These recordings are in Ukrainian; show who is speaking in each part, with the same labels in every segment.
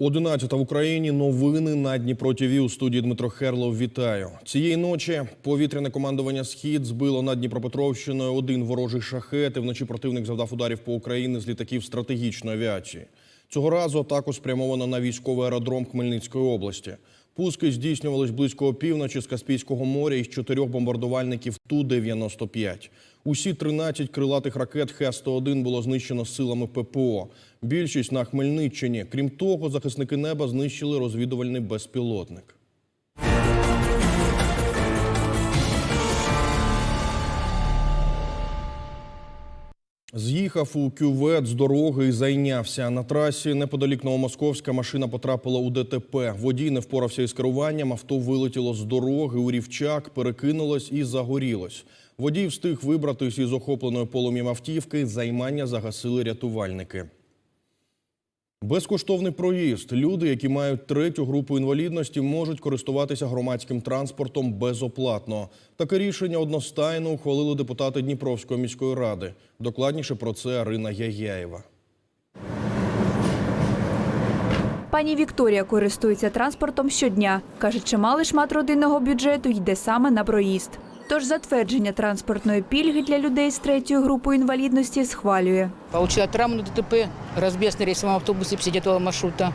Speaker 1: 11 в Україні. Новини на Дніпро ТВ. У студії Дмитро Херлов. Вітаю. Цієї ночі повітряне командування «Схід» збило над Дніпропетровщиною один ворожий шахет. І вночі противник завдав ударів по Україні з літаків стратегічної авіації. Цього разу атаку спрямовано на військовий аеродром Хмельницької області. Пуски здійснювались близько опівночі з Каспійського моря із чотирьох бомбардувальників Ту-95. Усі 13 крилатих ракет Х-101 було знищено силами ППО. Більшість на Хмельниччині. Крім того, захисники неба знищили розвідувальний безпілотник. З'їхав у кювет з дороги і зайнявся. На трасі неподалік Новомосковська машина потрапила у ДТП. Водій не впорався із керуванням, авто вилетіло з дороги у рівчак, перекинулось і загорілось. Водій встиг вибратись із охопленої полум'ям автівки. Займання загасили рятувальники. Безкоштовний проїзд. Люди, які мають третю групу інвалідності, можуть користуватися громадським транспортом безоплатно. Таке рішення одностайно ухвалили депутати Дніпровської міської ради. Докладніше про це Арина Яяєва.
Speaker 2: Пані Вікторія користується транспортом щодня. Каже, чималий шмат родинного бюджету йде саме на проїзд. Тож затвердження транспортної пільги для людей з третьою групою інвалідності схвалює.
Speaker 3: Получила травму на ДТП, разбег на рейсовому автобусі 59 маршрута.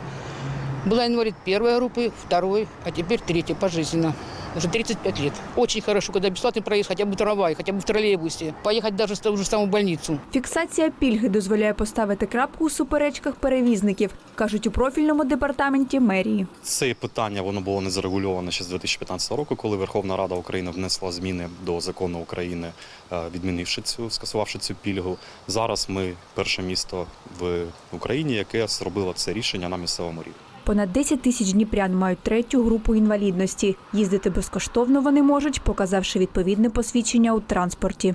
Speaker 3: Була інвалід першої групи, другої, а тепер третій пожизненно Уже 35 лет. Очень хорошо, когда бесплатный проезд хотя бы в трамвае, хотя бы в троллейбусе. Поехать даже в ту же самую больницу.
Speaker 2: Фіксація пільги дозволяє поставити крапку у суперечках перевізників, кажуть у профільному департаменті мерії.
Speaker 4: Це питання воно було не зарегульовано ще з 2015 року, коли Верховна Рада України внесла зміни до закону України, е, відмінивши цю, скасувавши цю пільгу. Зараз ми перше місто в Україні, яке зробило це рішення на місцевому рівні.
Speaker 2: Понад 10 тисяч дніпрян мають третю групу інвалідності. Їздити безкоштовно вони можуть, показавши відповідне посвідчення у транспорті.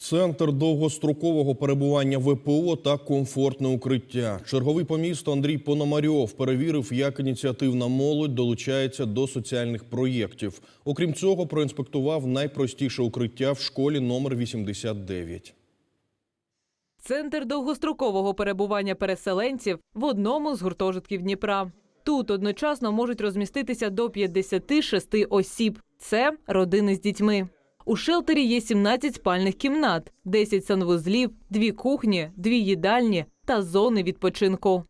Speaker 1: Центр довгострокового перебування ВПО та комфортне укриття. Черговий по місту Андрій Пономарьов перевірив, як ініціативна молодь долучається до соціальних проєктів. Окрім цього, проінспектував найпростіше укриття в школі номер 89.
Speaker 5: Центр довгострокового перебування переселенців в одному з гуртожитків Дніпра. Тут одночасно можуть розміститися до 56 осіб. Це родини з дітьми. У шелтері є 17 спальних кімнат, 10 санвузлів, дві кухні, дві їдальні та зони відпочинку.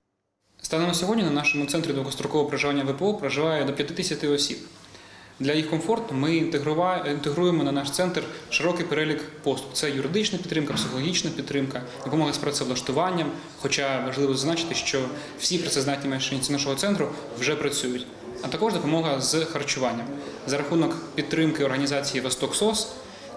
Speaker 6: Станом на сьогодні на нашому центрі довгострокового проживання ВПО проживає до 50 осіб. Для їх комфорту ми інтегруємо на наш центр широкий перелік послуг. Це юридична підтримка, психологічна підтримка, допомога з працевлаштуванням. Хоча важливо зазначити, що всі працездатні мешканці нашого центру вже працюють. А також допомога з харчуванням. За рахунок підтримки організації Восток СОС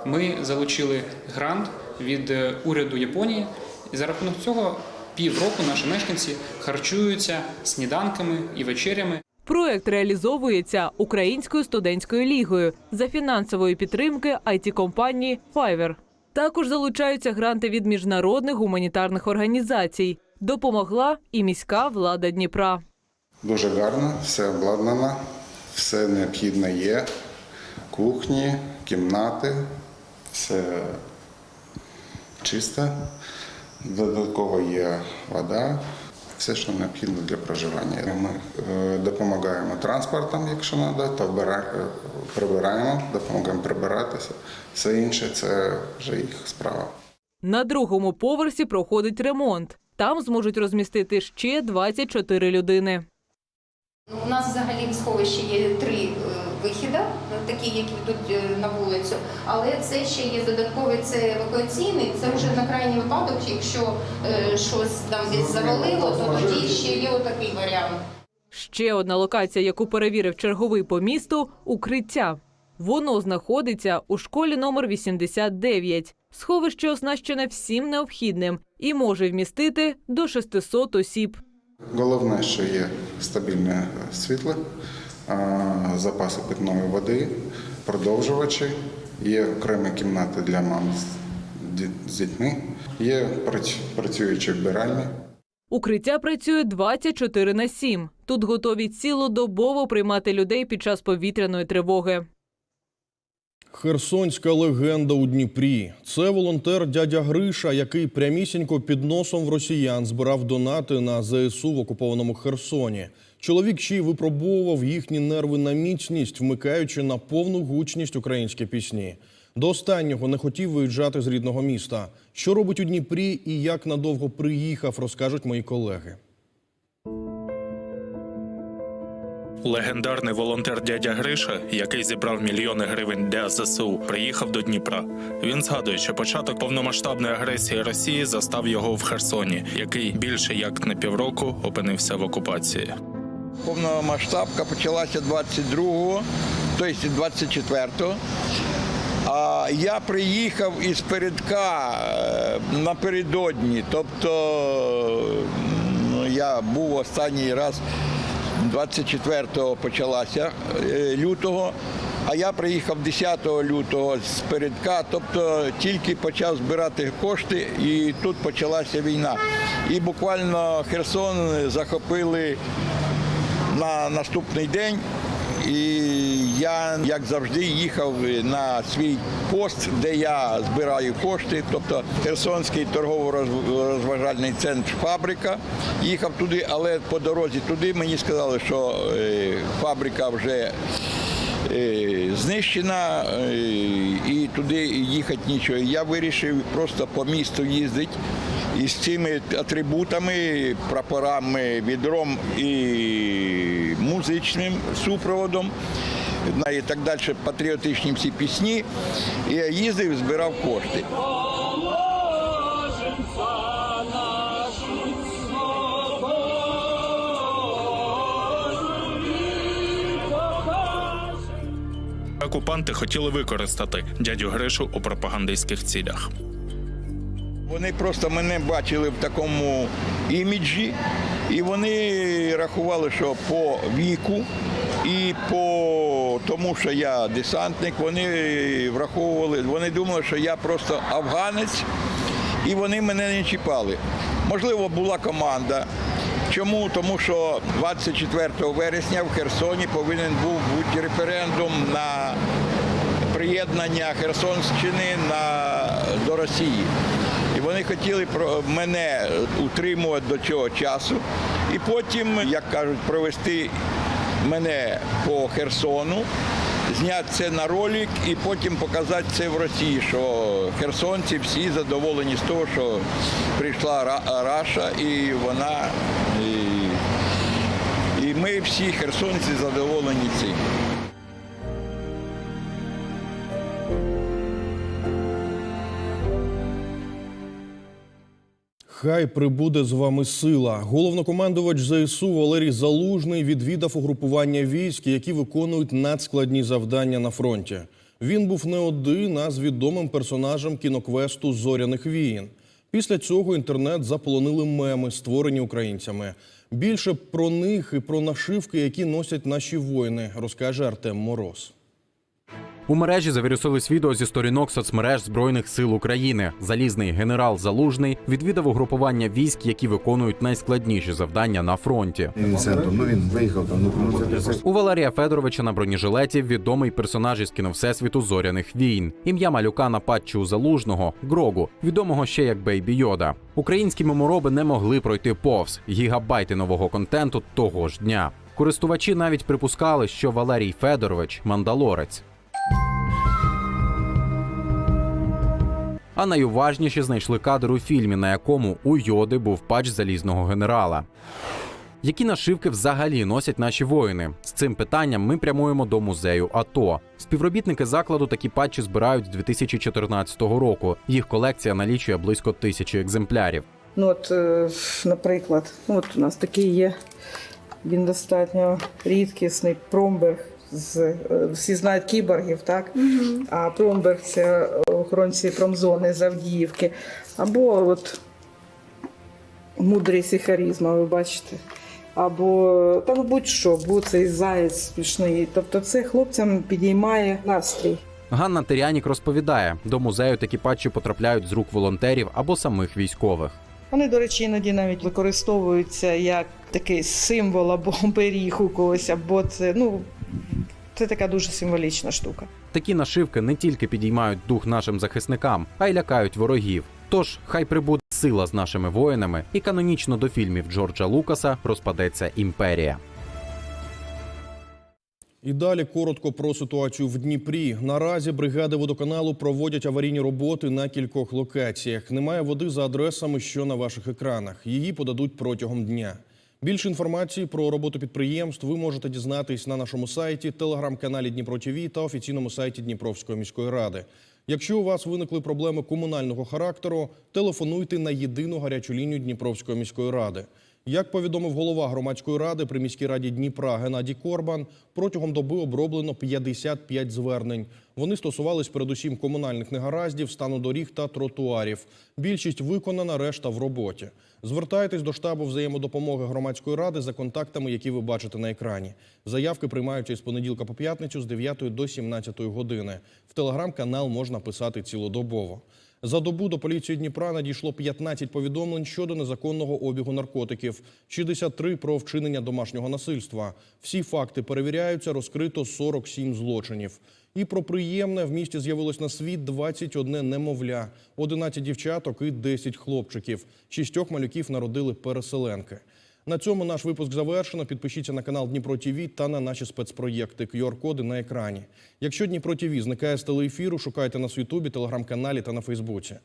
Speaker 6: ми залучили грант від е, уряду Японії. І за рахунок цього півроку наші мешканці харчуються сніданками і вечерями.
Speaker 5: Проект реалізовується Українською студентською лігою за фінансової підтримки it компанії Fiverr. Також залучаються гранти від міжнародних гуманітарних організацій. Допомогла і міська влада Дніпра.
Speaker 7: Дуже гарно, все обладнано, все необхідне є. Кухні, кімнати, все чисто. Додатково є вода, все, що необхідно для проживання. Ми е, допомагаємо транспортом, якщо треба, то е, прибираємо, допомагаємо прибиратися. Все інше це вже їх справа.
Speaker 5: На другому поверсі проходить ремонт. Там зможуть розмістити ще 24 людини.
Speaker 8: У нас взагалі в сховищі є три е, вихіди, такі, які ведуть е, на вулицю, але це ще є додатковий, це евакуаційний, це вже на крайній випадок, якщо е, щось там десь завалило, то тоді ще є отакий варіант.
Speaker 5: Ще одна локація, яку перевірив черговий по місту укриття. Воно знаходиться у школі номер 89. Сховище оснащене всім необхідним і може вмістити до 600 осіб.
Speaker 7: Головне, що є стабільне світло, а, запаси питної води, продовжувачі, є окремі кімнати для мам з дітьми, є прац- працюючі вбиральні.
Speaker 5: Укриття працює 24 на 7. Тут готові цілодобово приймати людей під час повітряної тривоги.
Speaker 1: Херсонська легенда у Дніпрі. Це волонтер дядя Гриша, який прямісінько під носом в росіян збирав донати на ЗСУ в окупованому Херсоні. Чоловік ще й випробовував їхні нерви на міцність, вмикаючи на повну гучність українські пісні. До останнього не хотів виїжджати з рідного міста. Що робить у Дніпрі і як надовго приїхав, розкажуть мої колеги.
Speaker 9: Легендарний волонтер дядя Гриша, який зібрав мільйони гривень для ЗСУ, приїхав до Дніпра. Він згадує, що початок повномасштабної агресії Росії застав його в Херсоні, який більше як на півроку опинився в окупації.
Speaker 10: Повномасштабка почалася 22-го, тобто 24-го. А я приїхав із передка е, напередодні. Тобто ну, я був останній раз 24-го почалася е, лютого, а я приїхав 10 лютого з передка, тобто тільки почав збирати кошти і тут почалася війна. І буквально Херсон захопили на наступний день. І я, як завжди, їхав на свій пост, де я збираю кошти, тобто Херсонський торгово-розважальний центр фабрика. Їхав туди, але по дорозі туди мені сказали, що е, фабрика вже е, знищена е, і туди їхати нічого. Я вирішив просто по місту їздити із цими атрибутами, прапорами, відром і музичним супроводом. на І так далі патріотичні всі пісні. І я їздив, збирав кошти.
Speaker 9: Окупанти хотіли використати дядю Гришу у пропагандистських цілях.
Speaker 10: Вони просто мене бачили в такому іміджі, і вони рахували, що по віку і по тому, що я десантник, вони враховували, вони думали, що я просто афганець, і вони мене не чіпали. Можливо, була команда. Чому? Тому що 24 вересня в Херсоні повинен був бути референдум на приєднання Херсонщини на, до Росії. Вони хотіли мене утримувати до цього часу. І потім, як кажуть, провести мене по Херсону, зняти це на ролик і потім показати це в Росії, що херсонці всі задоволені з того, що прийшла Раша і вона. І, і ми всі херсонці задоволені цим.
Speaker 1: Хай прибуде з вами сила. Головнокомандувач ЗСУ Валерій Залужний відвідав угрупування військ, які виконують надскладні завдання на фронті. Він був не один, а з відомим персонажем кіноквесту Зоряних війн. Після цього інтернет заполонили меми, створені українцями. Більше про них і про нашивки, які носять наші воїни, розкаже Артем Мороз.
Speaker 11: У мережі завірусились відео зі сторінок соцмереж Збройних сил України. Залізний генерал Залужний відвідав угрупування військ, які виконують найскладніші завдання на фронті.
Speaker 12: Він виїхав там, ну, це, це
Speaker 11: У Валерія Федоровича на бронежилеті відомий персонаж із кіно Всесвіту зоряних війн. Ім'я малюка на патчі у залужного Грогу, відомого ще як Бейбі Йода. Українські мемороби не могли пройти повз гігабайти нового контенту того ж дня. Користувачі навіть припускали, що Валерій Федорович мандалорець. А найуважніші знайшли кадр у фільмі, на якому у Йоди був патч залізного генерала. Які нашивки взагалі носять наші воїни? З цим питанням ми прямуємо до музею АТО. Співробітники закладу такі патчі збирають з 2014 року. Їх колекція налічує близько тисячі екземплярів.
Speaker 13: Ну, от, е, наприклад, ну, от у нас такий є. Він достатньо рідкісний промберг. З, е, всі знають кіборгів, так? А промберг це охоронці промзони з Авдіївки. Або от мудрість і харізма, ви бачите. Або та ну будь-що, бо цей заєць смішний. Тобто це хлопцям підіймає настрій.
Speaker 11: Ганна Терянік розповідає, до музею такі патчі потрапляють з рук волонтерів або самих військових.
Speaker 13: Вони, до речі, іноді навіть використовуються як такий символ або оберіг у когось, або це ну Це така дуже символічна штука.
Speaker 11: Такі нашивки не тільки підіймають дух нашим захисникам, а й лякають ворогів. Тож хай прибуде сила з нашими воїнами, і канонічно до фільмів Джорджа Лукаса розпадеться імперія.
Speaker 1: І далі коротко про ситуацію в Дніпрі. Наразі бригади водоканалу проводять аварійні роботи на кількох локаціях. Немає води за адресами, що на ваших екранах. Її подадуть протягом дня. Більше інформації про роботу підприємств ви можете дізнатись на нашому сайті, телеграм-каналі Дніпро ТВ та офіційному сайті Дніпровської міської ради. Якщо у вас виникли проблеми комунального характеру, телефонуйте на єдину гарячу лінію Дніпровської міської ради. Як повідомив голова громадської ради при міській раді Дніпра Геннадій Корбан, протягом доби оброблено 55 звернень. Вони стосувались передусім комунальних негараздів, стану доріг та тротуарів. Більшість виконана, решта в роботі. Звертайтесь до штабу взаємодопомоги громадської ради за контактами, які ви бачите на екрані. Заявки приймаються з понеділка по п'ятницю з 9 до 17 години. В телеграм-канал можна писати цілодобово. За добу до поліції Дніпра надійшло 15 повідомлень щодо незаконного обігу наркотиків, 63 про вчинення домашнього насильства. Всі факти перевіряються, розкрито 47 злочинів. І про приємне в місті з'явилось на світ 21 немовля, 11 дівчаток і 10 хлопчиків. Шістьох малюків народили переселенки. На цьому наш випуск завершено. Підпишіться на канал Дніпро ТІВІ та на наші спецпроєкти. QR-коди на екрані. Якщо Дніпро ТІВІ зникає з телеефіру, шукайте нас в Ютубі, телеграм-каналі та на Фейсбуці.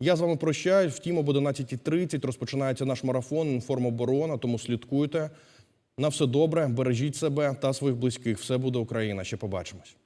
Speaker 1: Я з вами прощаюсь. Втім, об 11.30 розпочинається наш марафон «Інформоборона», тому слідкуйте. На все добре, бережіть себе та своїх близьких. Все буде Україна. Ще побачимось.